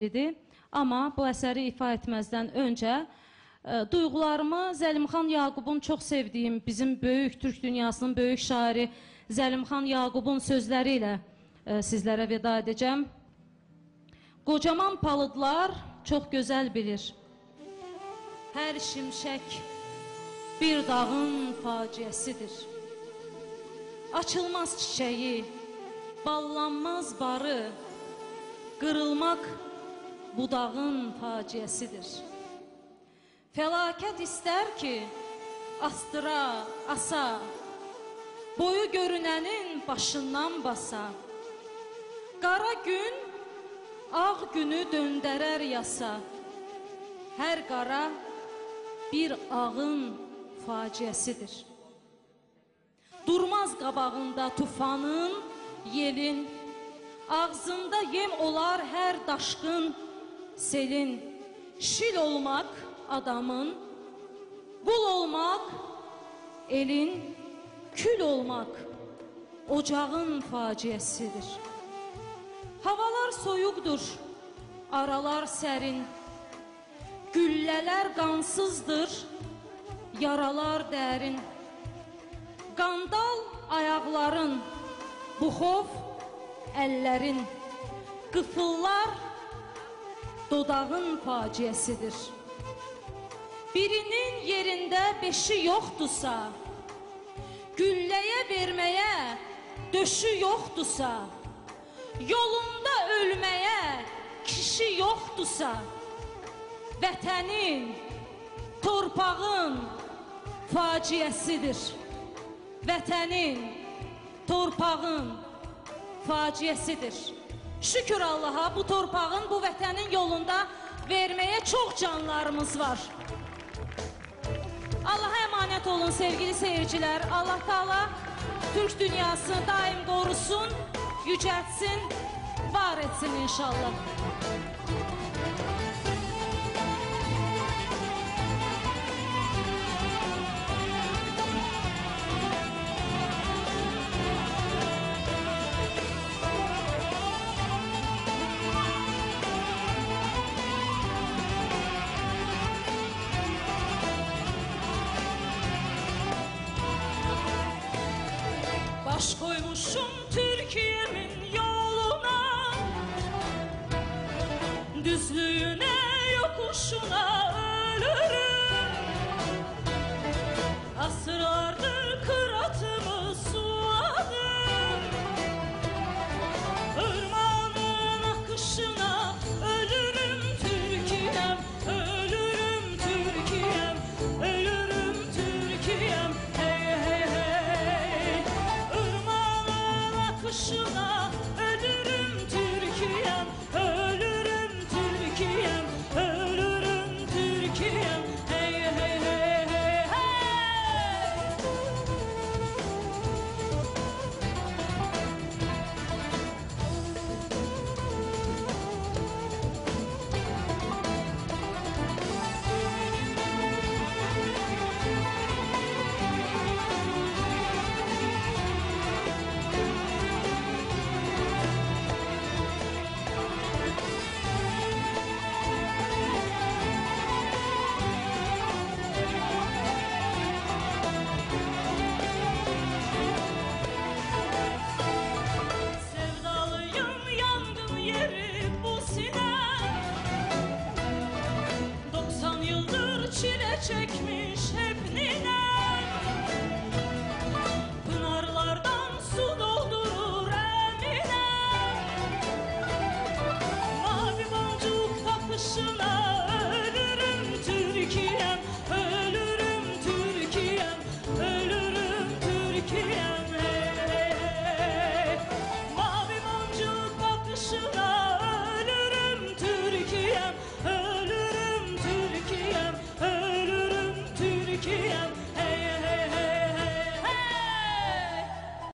idi. Amma bu əsəri ifa etməzdən öncə ə, duyğularımı Zəlimxan Yaqubun çox sevdiyim bizim böyük türk dünyasının böyük şairi Zəlimxan Yaqubun sözləri ilə ə, sizlərə veda edəcəm. Qocaman palıdlar çox gözəl bilir. Hər şimşək bir dağın faciəsidir. Açılmaz çiçəyi, ballanmaz barı, qırılmaq budağın faciəsidir. Fəlakət istər ki, astıra, asa, boyu görünənin başından basa. Qara gün ağ günü döndərər yasa. Hər qara bir ağın faciəsidir. Durmaz qabağında tufanın, yelin, ağzında yem olar hər daşqın, selin. Şil olmaq adamın, qul olmaq elin, kül olmaq ocağın faciəsidir. Havalar soyuqdur, aralar sərin, güllələr qansızdır, yaralar dərin. Qandal ayaqların, buxov əllərin, qıfıllar dodağın faciəsidir. Birinin yerində beşi yoxdursa, gülləyə verməyə döşü yoxdursa, yolunda ölməyə kişi yoxdursa, vətənin, torpağın faciəsidir. Vətənin, torpağın faciəsidir. Şükür Allaha bu torpağın, bu vətənin yolunda verməyə çox canlarımız var. Allaha əmanət olun sevgili seyircilər. Allah Taala Türk dünyasını daim qorusun, yücəltsin, var etsin inşallah. koşmuşum Türkiye'min yoluna. Düzlüğüne yokuşuna ölürüm. Asır